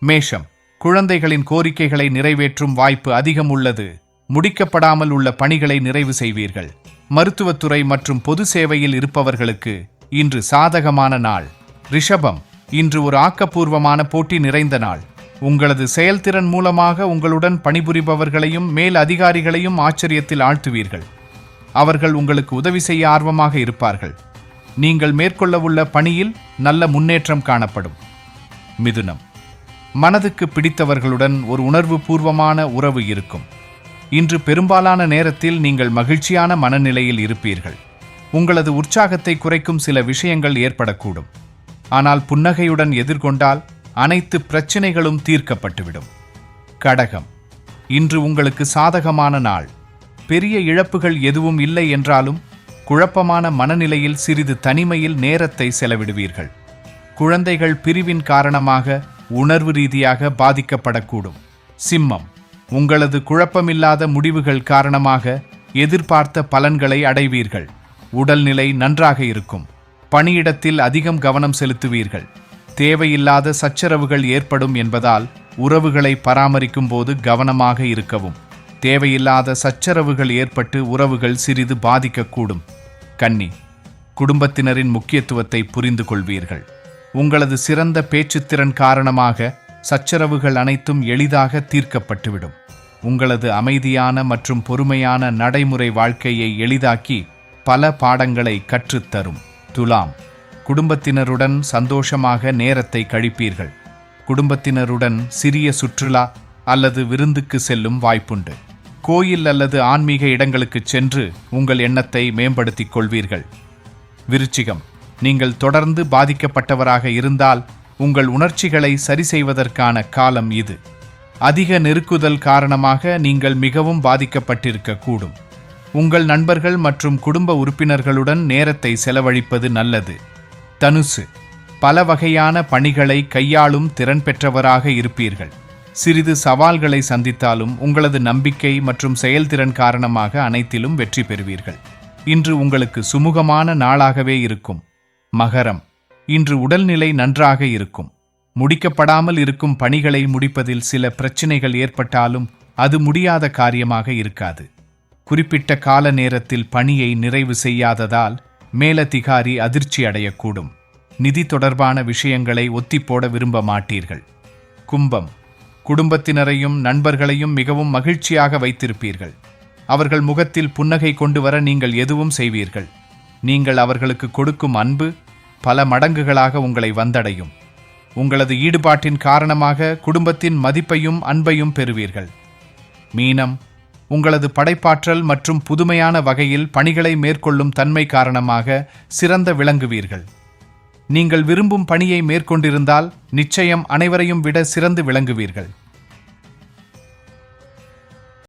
மேஷம் குழந்தைகளின் கோரிக்கைகளை நிறைவேற்றும் வாய்ப்பு அதிகம் உள்ளது. முடிக்கப்படாமல் உள்ள பணிகளை நிறைவு செய்வீர்கள். மருத்துவத்துறை மற்றும் பொது சேவையில் இருப்பவர்களுக்கு இன்று சாதகமான நாள். ரிஷபம் இன்று ஒரு ஆக்கப்பூர்வமான போட்டி நிறைந்த நாள். உங்களது செயல்திறன் மூலமாக உங்களுடன் பணிபுரிபவர்களையும் மேல் அதிகாரிகளையும் ஆச்சரியத்தில் ஆழ்த்துவீர்கள். அவர்கள் உங்களுக்கு உதவி செய்ய ஆர்வமாக இருப்பார்கள். நீங்கள் மேற்கொள்ளவுள்ள பணியில் நல்ல முன்னேற்றம் காணப்படும். மிதுனம். மனதுக்கு பிடித்தவர்களுடன் ஒரு உணர்வு பூர்வமான உறவு இருக்கும். இன்று பெரும்பாலான நேரத்தில் நீங்கள் மகிழ்ச்சியான மனநிலையில் இருப்பீர்கள். உங்களது உற்சாகத்தை குறைக்கும் சில விஷயங்கள் ஏற்படக்கூடும். ஆனால் புன்னகையுடன் எதிர்கொண்டால் அனைத்து பிரச்சினைகளும் தீர்க்கப்பட்டுவிடும். கடகம். இன்று உங்களுக்கு சாதகமான நாள். பெரிய இழப்புகள் எதுவும் இல்லை என்றாலும் குழப்பமான மனநிலையில் சிறிது தனிமையில் நேரத்தை செலவிடுவீர்கள். குழந்தைகள் பிரிவின் காரணமாக உணர்வு ரீதியாக பாதிக்கப்படக்கூடும். சிம்மம் உங்களது குழப்பமில்லாத முடிவுகள் காரணமாக எதிர்பார்த்த பலன்களை அடைவீர்கள். உடல்நிலை நன்றாக இருக்கும். பணியிடத்தில் அதிகம் கவனம் செலுத்துவீர்கள். தேவையில்லாத சச்சரவுகள் ஏற்படும் என்பதால் உறவுகளை பராமரிக்கும் போது கவனமாக இருக்கவும். தேவையில்லாத சச்சரவுகள் ஏற்பட்டு உறவுகள் சிறிது பாதிக்கக்கூடும். கன்னி குடும்பத்தினரின் முக்கியத்துவத்தை புரிந்து கொள்வீர்கள். உங்களது சிறந்த பேச்சுத்திறன் காரணமாக சச்சரவுகள் அனைத்தும் எளிதாக தீர்க்கப்பட்டுவிடும். உங்களது அமைதியான மற்றும் பொறுமையான நடைமுறை வாழ்க்கையை எளிதாக்கி பல பாடங்களை கற்றுத்தரும். துலாம். குடும்பத்தினருடன் சந்தோஷமாக நேரத்தை கழிப்பீர்கள். குடும்பத்தினருடன் சிறிய சுற்றுலா அல்லது விருந்துக்கு செல்லும் வாய்ப்புண்டு. கோயில் அல்லது ஆன்மீக இடங்களுக்கு சென்று உங்கள் எண்ணத்தை மேம்படுத்திக் கொள்வீர்கள். விருச்சிகம். நீங்கள் தொடர்ந்து பாதிக்கப்பட்டவராக இருந்தால் உங்கள் உணர்ச்சிகளை சரி செய்வதற்கான காலம் இது. அதிக நெருக்குதல் காரணமாக நீங்கள் மிகவும் பாதிக்கப்பட்டிருக்கக்கூடும். உங்கள் நண்பர்கள் மற்றும் குடும்ப உறுப்பினர்களுடன் நேரத்தை செலவழிப்பது நல்லது. தனுசு பல வகையான பணிகளை கையாளும் திறன் பெற்றவராக இருப்பீர்கள். சிறிது சவால்களை சந்தித்தாலும் உங்களது நம்பிக்கை மற்றும் செயல்திறன் காரணமாக அனைத்திலும் வெற்றி பெறுவீர்கள். இன்று உங்களுக்கு சுமூகமான நாளாகவே இருக்கும். மகரம். இன்று உடல்நிலை நன்றாக இருக்கும். முடிக்கப்படாமல் இருக்கும் பணிகளை முடிப்பதில் சில பிரச்சினைகள் ஏற்பட்டாலும் அது முடியாத காரியமாக இருக்காது. குறிப்பிட்ட கால நேரத்தில் பணியை நிறைவு செய்யாததால் மேலதிகாரி அதிர்ச்சி அடையக்கூடும். நிதி தொடர்பான விஷயங்களை ஒத்திப்போட விரும்ப மாட்டீர்கள். கும்பம். குடும்பத்தினரையும் நண்பர்களையும் மிகவும் மகிழ்ச்சியாக வைத்திருப்பீர்கள். அவர்கள் முகத்தில் புன்னகை கொண்டு வர நீங்கள் எதுவும் செய்வீர்கள். நீங்கள் அவர்களுக்கு கொடுக்கும் அன்பு பல மடங்குகளாக உங்களை வந்தடையும். உங்களது ஈடுபாட்டின் காரணமாக குடும்பத்தின் மதிப்பையும் அன்பையும் பெறுவீர்கள். மீனம் உங்களது படைப்பாற்றல் மற்றும் புதுமையான வகையில் பணிகளை மேற்கொள்ளும் தன்மை காரணமாக சிறந்த விளங்குவீர்கள். நீங்கள் விரும்பும் பணியை மேற்கொண்டிருந்தால் நிச்சயம் அனைவரையும் விட சிறந்து விளங்குவீர்கள்.